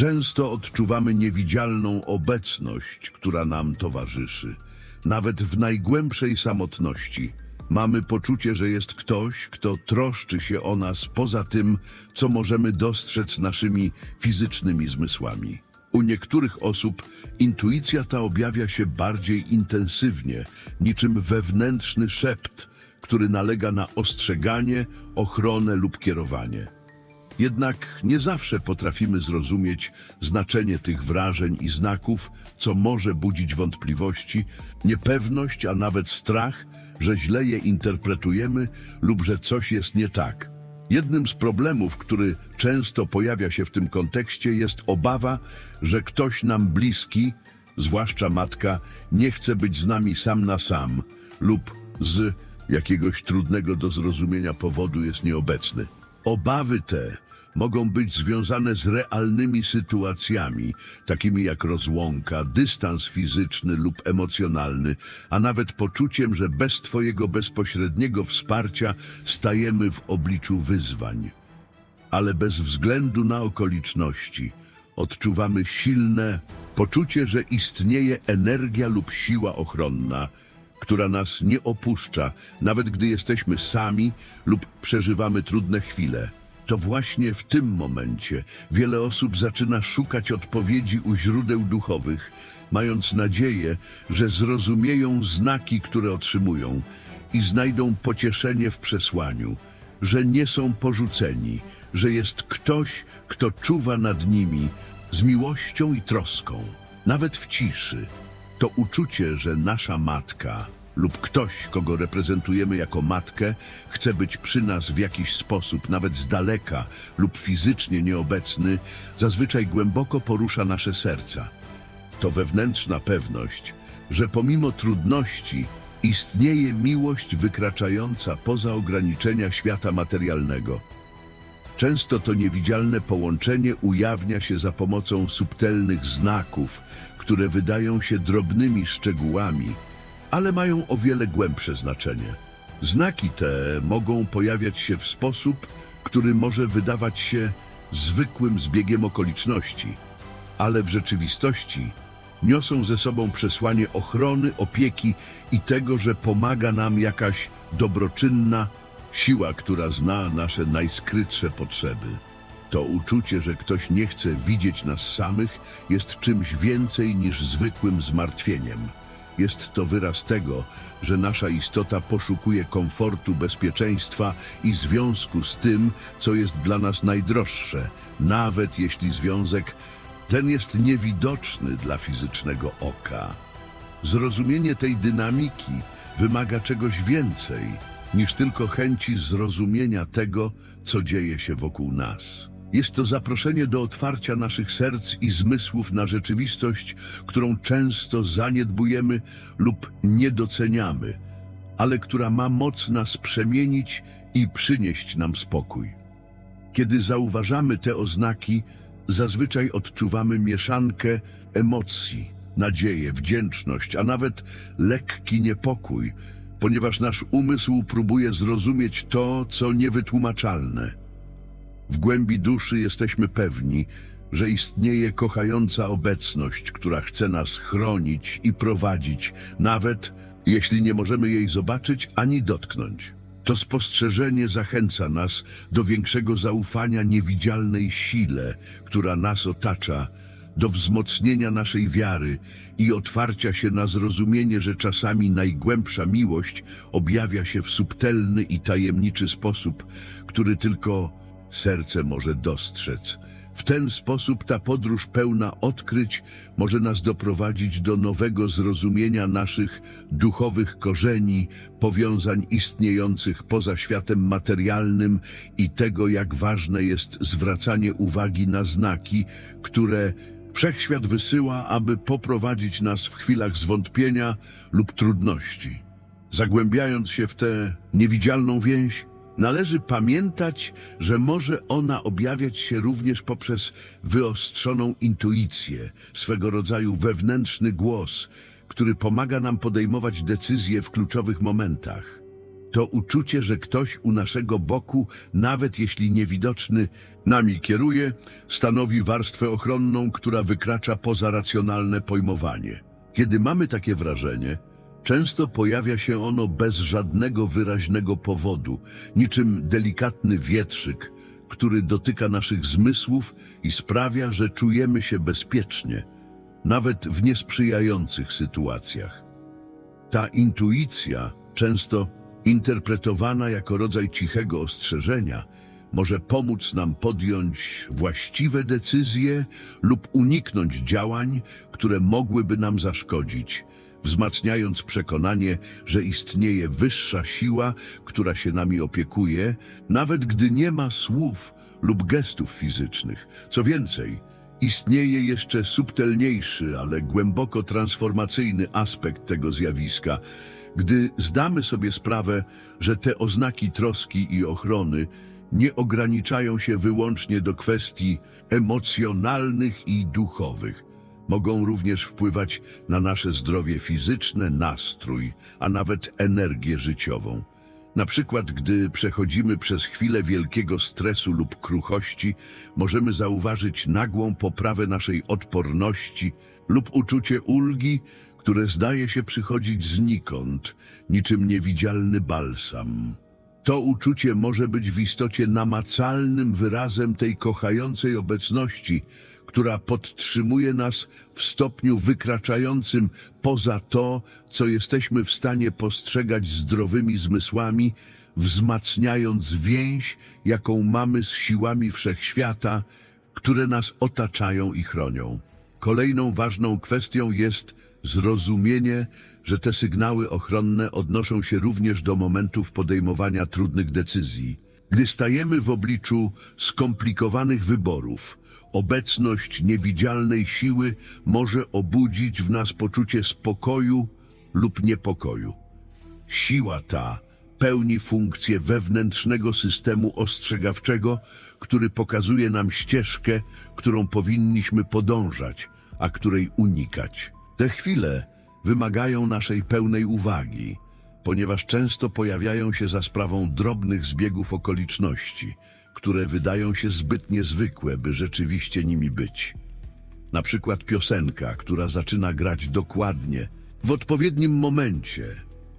Często odczuwamy niewidzialną obecność, która nam towarzyszy. Nawet w najgłębszej samotności mamy poczucie, że jest ktoś, kto troszczy się o nas poza tym, co możemy dostrzec naszymi fizycznymi zmysłami. U niektórych osób intuicja ta objawia się bardziej intensywnie, niczym wewnętrzny szept, który nalega na ostrzeganie, ochronę lub kierowanie. Jednak nie zawsze potrafimy zrozumieć znaczenie tych wrażeń i znaków, co może budzić wątpliwości, niepewność, a nawet strach, że źle je interpretujemy lub że coś jest nie tak. Jednym z problemów, który często pojawia się w tym kontekście, jest obawa, że ktoś nam bliski, zwłaszcza matka, nie chce być z nami sam na sam lub z jakiegoś trudnego do zrozumienia powodu jest nieobecny. Obawy te mogą być związane z realnymi sytuacjami, takimi jak rozłąka, dystans fizyczny lub emocjonalny, a nawet poczuciem, że bez Twojego bezpośredniego wsparcia stajemy w obliczu wyzwań. Ale bez względu na okoliczności odczuwamy silne poczucie, że istnieje energia lub siła ochronna, która nas nie opuszcza, nawet gdy jesteśmy sami lub przeżywamy trudne chwile. To właśnie w tym momencie wiele osób zaczyna szukać odpowiedzi u źródeł duchowych, mając nadzieję, że zrozumieją znaki, które otrzymują i znajdą pocieszenie w przesłaniu, że nie są porzuceni, że jest ktoś, kto czuwa nad nimi z miłością i troską, nawet w ciszy. To uczucie, że nasza matka lub ktoś, kogo reprezentujemy jako matkę, chce być przy nas w jakiś sposób, nawet z daleka lub fizycznie nieobecny, zazwyczaj głęboko porusza nasze serca. To wewnętrzna pewność, że pomimo trudności istnieje miłość wykraczająca poza ograniczenia świata materialnego. Często to niewidzialne połączenie ujawnia się za pomocą subtelnych znaków, które wydają się drobnymi szczegółami, ale mają o wiele głębsze znaczenie. Znaki te mogą pojawiać się w sposób, który może wydawać się zwykłym zbiegiem okoliczności, ale w rzeczywistości niosą ze sobą przesłanie ochrony, opieki i tego, że pomaga nam jakaś dobroczynna siła, która zna nasze najskrytsze potrzeby. To uczucie, że ktoś nie chce widzieć nas samych, jest czymś więcej niż zwykłym zmartwieniem. Jest to wyraz tego, że nasza istota poszukuje komfortu, bezpieczeństwa i związku z tym, co jest dla nas najdroższe, nawet jeśli związek ten jest niewidoczny dla fizycznego oka. Zrozumienie tej dynamiki wymaga czegoś więcej niż tylko chęci zrozumienia tego, co dzieje się wokół nas. Jest to zaproszenie do otwarcia naszych serc i zmysłów na rzeczywistość, którą często zaniedbujemy lub niedoceniamy, ale która ma moc nas przemienić i przynieść nam spokój. Kiedy zauważamy te oznaki, zazwyczaj odczuwamy mieszankę emocji, nadzieję, wdzięczność, a nawet lekki niepokój, ponieważ nasz umysł próbuje zrozumieć to, co niewytłumaczalne. W głębi duszy jesteśmy pewni, że istnieje kochająca obecność, która chce nas chronić i prowadzić, nawet jeśli nie możemy jej zobaczyć ani dotknąć. To spostrzeżenie zachęca nas do większego zaufania niewidzialnej sile, która nas otacza, do wzmocnienia naszej wiary i otwarcia się na zrozumienie, że czasami najgłębsza miłość objawia się w subtelny i tajemniczy sposób, który tylko serce może dostrzec. W ten sposób ta podróż pełna odkryć może nas doprowadzić do nowego zrozumienia naszych duchowych korzeni, powiązań istniejących poza światem materialnym i tego, jak ważne jest zwracanie uwagi na znaki, które wszechświat wysyła, aby poprowadzić nas w chwilach zwątpienia lub trudności. Zagłębiając się w tę niewidzialną więź, Należy pamiętać, że może ona objawiać się również poprzez wyostrzoną intuicję, swego rodzaju wewnętrzny głos, który pomaga nam podejmować decyzje w kluczowych momentach. To uczucie, że ktoś u naszego boku, nawet jeśli niewidoczny, nami kieruje, stanowi warstwę ochronną, która wykracza poza racjonalne pojmowanie. Kiedy mamy takie wrażenie, często pojawia się ono bez żadnego wyraźnego powodu, niczym delikatny wietrzyk, który dotyka naszych zmysłów i sprawia, że czujemy się bezpiecznie, nawet w niesprzyjających sytuacjach. Ta intuicja, często interpretowana jako rodzaj cichego ostrzeżenia, może pomóc nam podjąć właściwe decyzje lub uniknąć działań, które mogłyby nam zaszkodzić, wzmacniając przekonanie, że istnieje wyższa siła, która się nami opiekuje, nawet gdy nie ma słów lub gestów fizycznych. Co więcej, Istnieje jeszcze subtelniejszy, ale głęboko transformacyjny aspekt tego zjawiska, gdy zdamy sobie sprawę, że te oznaki troski i ochrony nie ograniczają się wyłącznie do kwestii emocjonalnych i duchowych. Mogą również wpływać na nasze zdrowie fizyczne, nastrój, a nawet energię życiową. Na przykład, gdy przechodzimy przez chwilę wielkiego stresu lub kruchości, możemy zauważyć nagłą poprawę naszej odporności lub uczucie ulgi, które zdaje się przychodzić znikąd, niczym niewidzialny balsam. To uczucie może być w istocie namacalnym wyrazem tej kochającej obecności, która podtrzymuje nas w stopniu wykraczającym poza to, co jesteśmy w stanie postrzegać zdrowymi zmysłami, wzmacniając więź, jaką mamy z siłami wszechświata, które nas otaczają i chronią. Kolejną ważną kwestią jest zrozumienie, że te sygnały ochronne odnoszą się również do momentów podejmowania trudnych decyzji. Gdy stajemy w obliczu skomplikowanych wyborów, obecność niewidzialnej siły może obudzić w nas poczucie spokoju lub niepokoju. Siła ta pełni funkcję wewnętrznego systemu ostrzegawczego, który pokazuje nam ścieżkę, którą powinniśmy podążać, a której unikać. Te chwile wymagają naszej pełnej uwagi, ponieważ często pojawiają się za sprawą drobnych zbiegów okoliczności, które wydają się zbyt niezwykłe, by rzeczywiście nimi być. Na przykład piosenka, która zaczyna grać dokładnie, w odpowiednim momencie.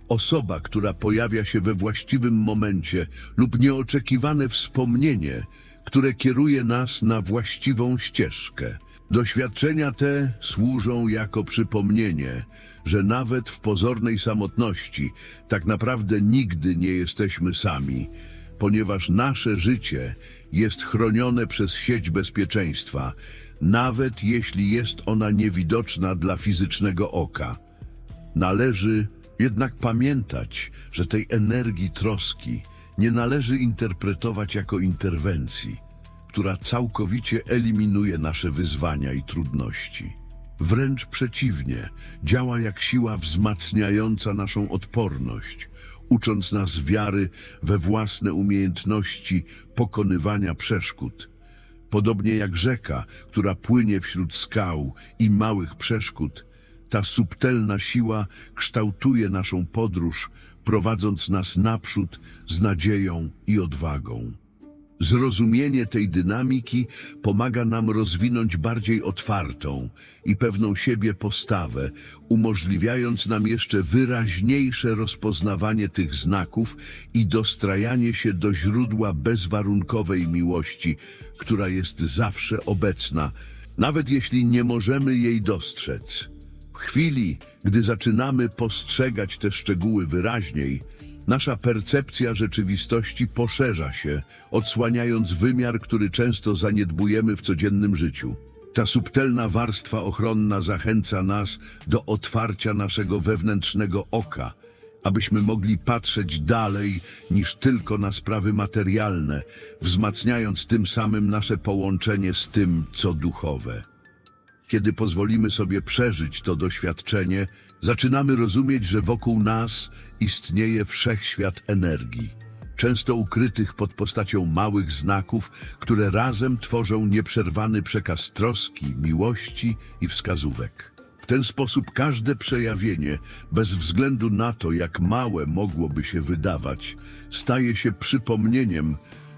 Osoba, która pojawia się we właściwym momencie lub nieoczekiwane wspomnienie, które kieruje nas na właściwą ścieżkę. Doświadczenia te służą jako przypomnienie, że nawet w pozornej samotności tak naprawdę nigdy nie jesteśmy sami, ponieważ nasze życie jest chronione przez sieć bezpieczeństwa, nawet jeśli jest ona niewidoczna dla fizycznego oka. Należy jednak pamiętać, że tej energii troski nie należy interpretować jako interwencji, która całkowicie eliminuje nasze wyzwania i trudności. Wręcz przeciwnie, działa jak siła wzmacniająca naszą odporność, ucząc nas wiary we własne umiejętności pokonywania przeszkód. Podobnie jak rzeka, która płynie wśród skał i małych przeszkód, ta subtelna siła kształtuje naszą podróż, prowadząc nas naprzód z nadzieją i odwagą. Zrozumienie tej dynamiki pomaga nam rozwinąć bardziej otwartą i pewną siebie postawę, umożliwiając nam jeszcze wyraźniejsze rozpoznawanie tych znaków i dostrajanie się do źródła bezwarunkowej miłości, która jest zawsze obecna, nawet jeśli nie możemy jej dostrzec. W chwili, gdy zaczynamy postrzegać te szczegóły wyraźniej, nasza percepcja rzeczywistości poszerza się, odsłaniając wymiar, który często zaniedbujemy w codziennym życiu. Ta subtelna warstwa ochronna zachęca nas do otwarcia naszego wewnętrznego oka, abyśmy mogli patrzeć dalej niż tylko na sprawy materialne, wzmacniając tym samym nasze połączenie z tym, co duchowe. Kiedy pozwolimy sobie przeżyć to doświadczenie, zaczynamy rozumieć, że wokół nas istnieje wszechświat energii, często ukrytych pod postacią małych znaków, które razem tworzą nieprzerwany przekaz troski, miłości i wskazówek. W ten sposób każde przejawienie, bez względu na to, jak małe mogłoby się wydawać, staje się przypomnieniem,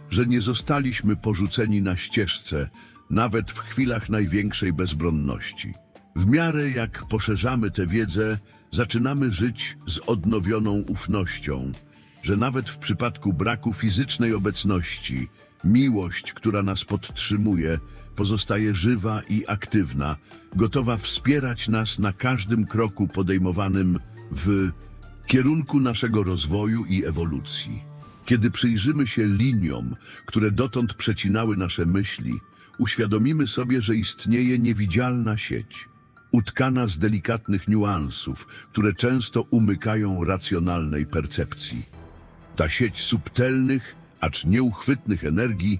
że nie zostaliśmy porzuceni na ścieżce, nawet w chwilach największej bezbronności. W miarę jak poszerzamy tę wiedzę, zaczynamy żyć z odnowioną ufnością, że nawet w przypadku braku fizycznej obecności, miłość, która nas podtrzymuje, pozostaje żywa i aktywna, gotowa wspierać nas na każdym kroku podejmowanym w kierunku naszego rozwoju i ewolucji. Kiedy przyjrzymy się liniom, które dotąd przecinały nasze myśli, uświadomimy sobie, że istnieje niewidzialna sieć, utkana z delikatnych niuansów, które często umykają racjonalnej percepcji. Ta sieć subtelnych, acz nieuchwytnych energii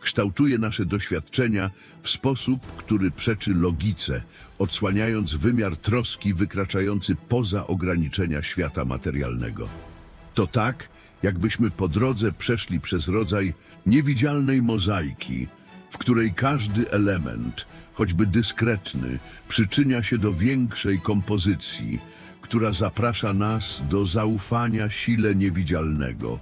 kształtuje nasze doświadczenia w sposób, który przeczy logice, odsłaniając wymiar troski wykraczający poza ograniczenia świata materialnego. To tak, jakbyśmy po drodze przeszli przez rodzaj niewidzialnej mozaiki, w której każdy element, choćby dyskretny, przyczynia się do większej kompozycji, która zaprasza nas do zaufania sile niewidzialnego,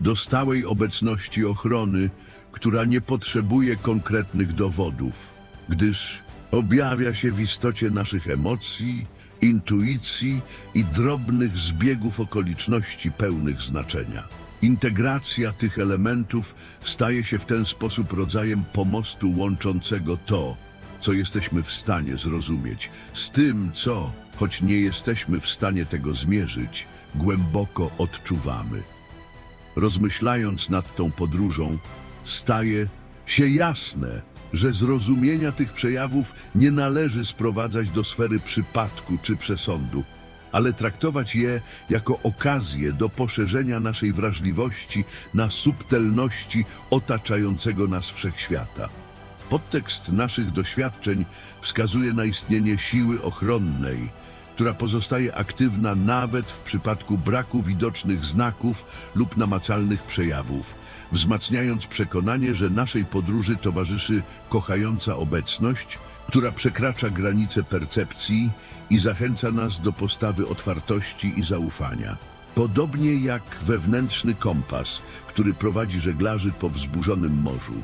do stałej obecności ochrony, która nie potrzebuje konkretnych dowodów, gdyż objawia się w istocie naszych emocji, intuicji i drobnych zbiegów okoliczności pełnych znaczenia. Integracja tych elementów staje się w ten sposób rodzajem pomostu łączącego to, co jesteśmy w stanie zrozumieć, z tym, co, choć nie jesteśmy w stanie tego zmierzyć, głęboko odczuwamy. Rozmyślając nad tą podróżą, staje się jasne, że zrozumienia tych przejawów nie należy sprowadzać do sfery przypadku czy przesądu, ale traktować je jako okazję do poszerzenia naszej wrażliwości na subtelności otaczającego nas wszechświata. Podtekst naszych doświadczeń wskazuje na istnienie siły ochronnej, która pozostaje aktywna nawet w przypadku braku widocznych znaków lub namacalnych przejawów, wzmacniając przekonanie, że naszej podróży towarzyszy kochająca obecność, która przekracza granice percepcji i zachęca nas do postawy otwartości i zaufania. Podobnie jak wewnętrzny kompas, który prowadzi żeglarzy po wzburzonym morzu.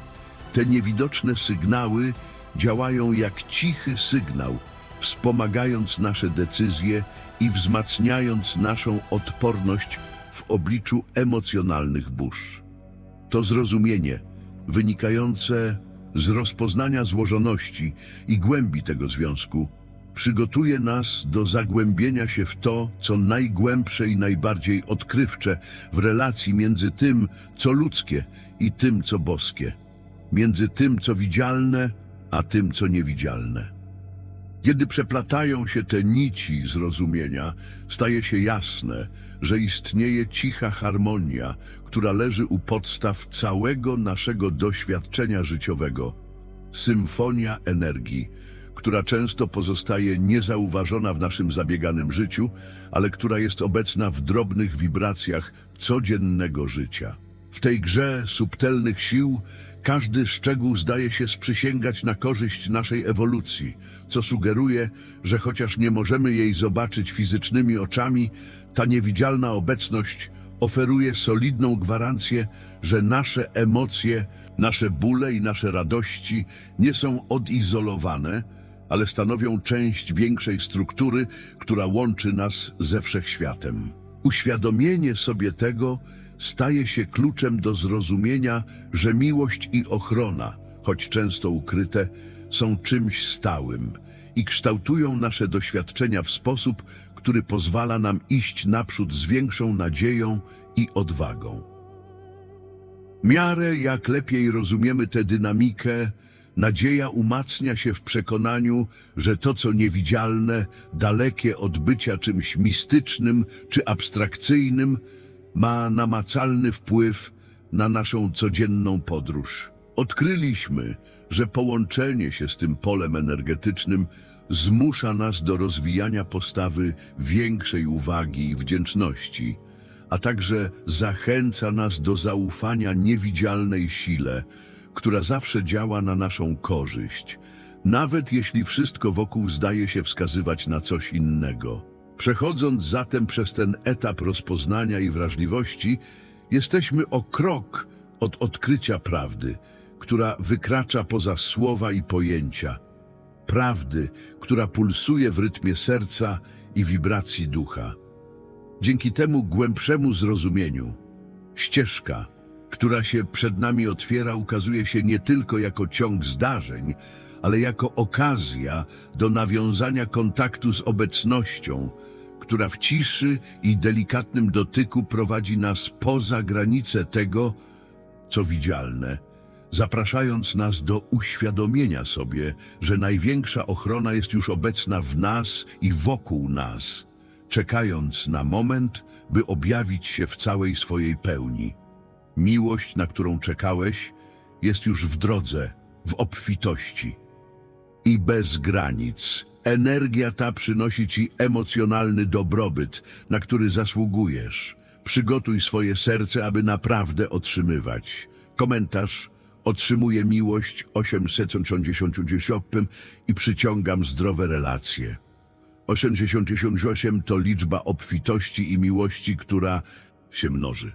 Te niewidoczne sygnały działają jak cichy sygnał, wspomagając nasze decyzje i wzmacniając naszą odporność w obliczu emocjonalnych burz. To zrozumienie, wynikające z rozpoznania złożoności i głębi tego związku, przygotuje nas do zagłębienia się w to, co najgłębsze i najbardziej odkrywcze w relacji między tym, co ludzkie i tym, co boskie, między tym, co widzialne, a tym, co niewidzialne. Kiedy przeplatają się te nici zrozumienia, staje się jasne, że istnieje cicha harmonia, która leży u podstaw całego naszego doświadczenia życiowego. Symfonia energii, która często pozostaje niezauważona w naszym zabieganym życiu, ale która jest obecna w drobnych wibracjach codziennego życia. W tej grze subtelnych sił każdy szczegół zdaje się sprzysięgać na korzyść naszej ewolucji, co sugeruje, że chociaż nie możemy jej zobaczyć fizycznymi oczami, ta niewidzialna obecność oferuje solidną gwarancję, że nasze emocje, nasze bóle i nasze radości nie są odizolowane, ale stanowią część większej struktury, która łączy nas ze wszechświatem. Uświadomienie sobie tego staje się kluczem do zrozumienia, że miłość i ochrona, choć często ukryte, są czymś stałym i kształtują nasze doświadczenia w sposób, który pozwala nam iść naprzód z większą nadzieją i odwagą. Miarę jak lepiej rozumiemy tę dynamikę, nadzieja umacnia się w przekonaniu, że to, co niewidzialne, dalekie od bycia czymś mistycznym czy abstrakcyjnym, ma namacalny wpływ na naszą codzienną podróż. Odkryliśmy, że połączenie się z tym polem energetycznym zmusza nas do rozwijania postawy większej uwagi i wdzięczności, a także zachęca nas do zaufania niewidzialnej sile, która zawsze działa na naszą korzyść, nawet jeśli wszystko wokół zdaje się wskazywać na coś innego. Przechodząc zatem przez ten etap rozpoznania i wrażliwości, jesteśmy o krok od odkrycia prawdy, która wykracza poza słowa i pojęcia. Prawdy, która pulsuje w rytmie serca i wibracji ducha. Dzięki temu głębszemu zrozumieniu, ścieżka, która się przed nami otwiera, ukazuje się nie tylko jako ciąg zdarzeń, ale jako okazja do nawiązania kontaktu z obecnością, która w ciszy i delikatnym dotyku prowadzi nas poza granice tego, co widzialne, zapraszając nas do uświadomienia sobie, że największa ochrona jest już obecna w nas i wokół nas, czekając na moment, by objawić się w całej swojej pełni. Miłość, na którą czekałeś, jest już w drodze, w obfitości i bez granic. Energia ta przynosi ci emocjonalny dobrobyt, na który zasługujesz. Przygotuj swoje serce, aby naprawdę otrzymywać. Komentarz Otrzymuję miłość 868 i przyciągam zdrowe relacje. 868 to liczba obfitości i miłości, która się mnoży.